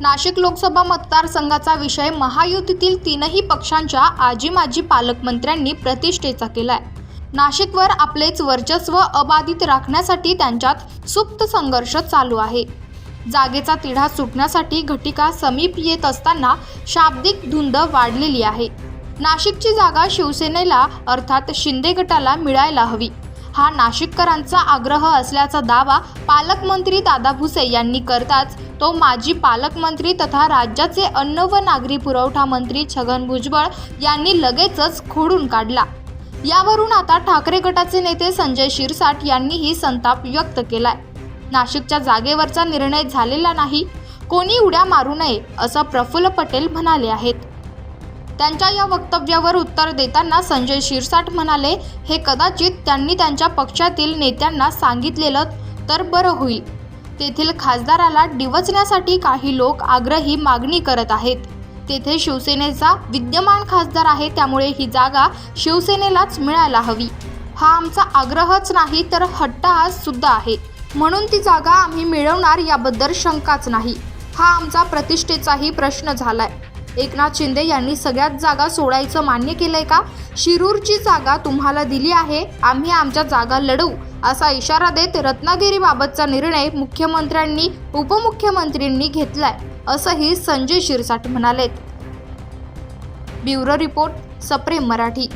नाशिक लोकसभा मतदारसंघाचा विषय महायुतीतील तीनही पक्षांच्या आजी माजी पालकमंत्र्यांनी प्रतिष्ठेचा केलाय. नाशिकवर आपलेच वर्चस्व अबाधित राखण्यासाठी त्यांच्यात सुप्त संघर्ष चालू आहे. जागेचा तिढा सुटण्यासाठी घटिका समीप येत असताना शाब्दिक धुंद वाढलेली आहे. नाशिकची जागा शिवसेनेला अर्थात शिंदे गटाला मिळायला हवी. हा नाशिककरांचा आग्रह असल्याचा दावा पालकमंत्री दादा भुसे यांनी करताच. तो माजी पालकमंत्री तथा राज्याचे अन्न व नागरी पुरवठा मंत्री छगन भुजबळ यांनी लगेचच खोडून काढला. यावरून आता ठाकरे गटाचे नेते संजय शिरसाट यांनीही संताप व्यक्त केलाय. नाशिकच्या जागेवरचा निर्णय झालेला नाही. कोणी उड्या मारू नये असं प्रफुल्ल पटेल म्हणाले आहेत. त्यांच्या या वक्तव्यावर उत्तर देताना संजय शिरसाट म्हणाले हे कदाचित त्यांनी त्यांच्या पक्षातील नेत्यांना सांगितलेलं तर बरं होईल. तेथील खासदाराला डिवचण्यासाठी काही लोक आग्रही मागणी करत आहेत. तेथे शिवसेनेचा विद्यमान खासदार आहे त्यामुळे ही जागा शिवसेनेलाच मिळायला हवी. हा आमचा आग्रहच नाही तर हट्टहास सुद्धा आहे. म्हणून ती जागा आम्ही मिळवणार याबद्दल शंकाच नाही. हा आमचा प्रतिष्ठेचाही प्रश्न झालाय. एकनाथ शिंदे यांनी सगळ्यात जागा सोडायचं मान्य केलंय का? शिरूरची जागा तुम्हाला दिली आहे आम्ही आमच्या जागा लढवू असा इशारा देत रत्नागिरीबाबतचा निर्णय मुख्यमंत्र्यांनी उपमुख्यमंत्र्यांनी घेतलाय असंही संजय शिरसाट म्हणालेत. ब्युरो रिपोर्ट सप्रेम मराठी.